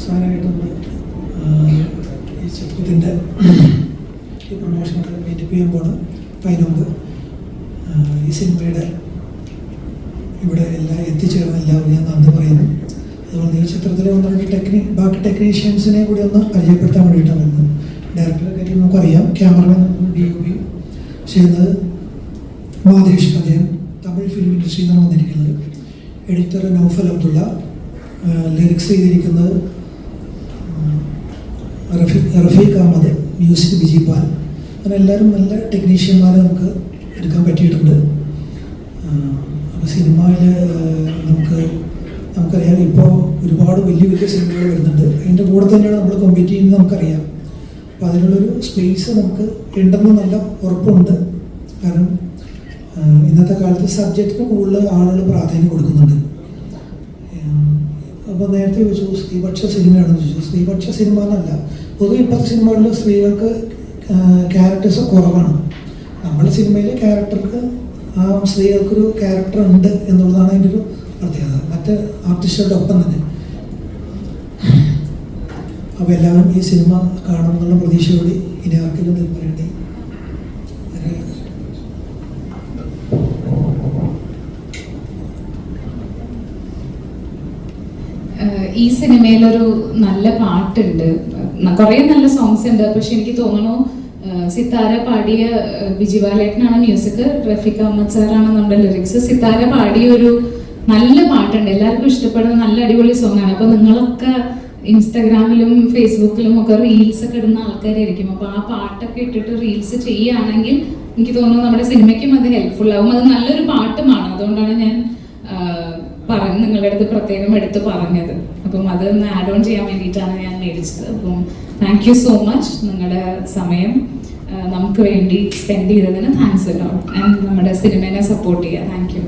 അവസാനമായിട്ടൊന്ന് ഈ ചിത്രത്തിന്റെ ഈ പ്രമോഷനൊക്കെ മീറ്റപ്പ് ചെയ്യാൻ മുമ്പ് ഈ സിനിമയുടെ ഇവിടെ എല്ലാം എത്തിച്ചേർന്ന എല്ലാവരും ഞാൻ നന്ദി പറയുന്നു. അതുപോലെ ഈ ചിത്രത്തിലെ ഒന്ന് രണ്ട് ടെക്നി ബാക്കി ടെക്നീഷ്യൻസിനെ കൂടി ഒന്ന് പരിചയപ്പെടുത്താൻ വേണ്ടിയിട്ടാണ് ഇന്ന് ഡയറക്ടറെ കാര്യം നമുക്കറിയാം. ക്യാമറമാൻ ഡി യു പി ചെയ്യുന്നത് മാധേഷ് അദ്ദേഹം തമിഴ് ഫിലിം ഇൻഡസ്ട്രിയിൽ നിന്നാണ് വന്നിരിക്കുന്നത്. എഡിറ്റർ നൗഫൽ അബ്ദുള്ള ലിറിക്സ് ചെയ്തിരിക്കുന്നത് റഫീഖ് അഹമ്മദ് മ്യൂസിക് പാൽ. അങ്ങനെ എല്ലാവരും നല്ല ടെക്നീഷ്യന്മാരെ നമുക്ക് എടുക്കാൻ പറ്റിയിട്ടുണ്ട്. അപ്പോൾ സിനിമയിൽ നമുക്ക് നമുക്കറിയാം ഇപ്പോൾ ഒരുപാട് വലിയ വലിയ സിനിമകൾ വരുന്നുണ്ട്. അതിന്റെ കൂടെ തന്നെയാണ് നമ്മൾ കോമ്പീറ്റ് ചെയ്യുന്നത് നമുക്കറിയാം. അപ്പോൾ അതിനുള്ളൊരു സ്പേസ് നമുക്ക് ഉണ്ടെന്ന് നല്ല ഉറപ്പുണ്ട്. കാരണം ഇന്നത്തെ കാലത്ത് സബ്ജക്റ്റിന് കൂടുതൽ ആളുകൾ പ്രാധാന്യം കൊടുക്കുന്നുണ്ട്. അപ്പോൾ നേരത്തെ ചോദിച്ചു സ്ത്രീപക്ഷ സിനിമയാണെന്ന് ചോദിച്ചു. സ്ത്രീപക്ഷ സിനിമ എന്നല്ല. പൊതുവെ ഇപ്പോഴത്തെ സിനിമകളിൽ സ്ത്രീകൾക്ക് ക്യാരക്ടേഴ്സ് കുറവാണ്. നമ്മുടെ സിനിമയിൽ ക്യാരക്ടർക്ക് ആ സ്ത്രീകൾക്കൊരു ക്യാരക്ടർ ഉണ്ട് എന്നുള്ളതാണ് അതിന്റെ ഒരു പ്രത്യേകത. മറ്റ് ആർട്ടിസ്റ്റുകളുടെ ഒപ്പം തന്നെ. അപ്പോൾ എല്ലാവരും ഈ സിനിമ കാണുമെന്നുള്ള പ്രതീക്ഷയോടെ ഇനി ആർക്കെങ്കിലും ഇതിൽ ഈ സിനിമയിലൊരു നല്ല പാട്ടുണ്ട്. കുറേ നല്ല സോങ്സ് ഉണ്ട്. പക്ഷെ എനിക്ക് തോന്നുന്നു സിത്താര പാടിയ ബിജിബാലേട്ടനാണ് ബിജി ബാലേട്ടനാണ് മ്യൂസിക് റഫീഖ് അഹമ്മദ് സാറാണ് നമ്മുടെ ലിറിക്സ് സിത്താര പാടിയ ഒരു നല്ല പാട്ടുണ്ട്. എല്ലാവർക്കും ഇഷ്ടപ്പെടുന്ന നല്ല അടിപൊളി സോങ് ആണ്. അപ്പൊ നിങ്ങളൊക്കെ ഇൻസ്റ്റാഗ്രാമിലും ഫേസ്ബുക്കിലും ഒക്കെ റീൽസ് ഒക്കെ ഇടുന്ന ആൾക്കാരായിരിക്കും. അപ്പൊ ആ പാട്ടൊക്കെ ഇട്ടിട്ട് റീൽസ് ചെയ്യുകയാണെങ്കിൽ എനിക്ക് തോന്നുന്നു നമ്മുടെ സിനിമയ്ക്കും അത് ഹെൽപ്ഫുൾ ആവും. അത് നല്ലൊരു പാട്ടുമാണ്. അതുകൊണ്ടാണ് ഞാൻ പറഞ്ഞ് നിങ്ങളുടെ അടുത്ത് പ്രത്യേകം എടുത്ത് പറഞ്ഞത്. അപ്പം അതൊന്ന് ആഡ് ഓൺ ചെയ്യാൻ വേണ്ടിയിട്ടാണ് ഞാൻ മേടിച്ചത്. അപ്പം താങ്ക് യു സോ മച്ച് നിങ്ങളുടെ സമയം നമുക്ക് വേണ്ടി സ്പെൻഡ് ചെയ്തതിന് താങ്ക്സ് അലോട്ട് ആൻഡ് നമ്മുടെ സിനിമേനെ സപ്പോർട്ട് ചെയ്യുക. Thank you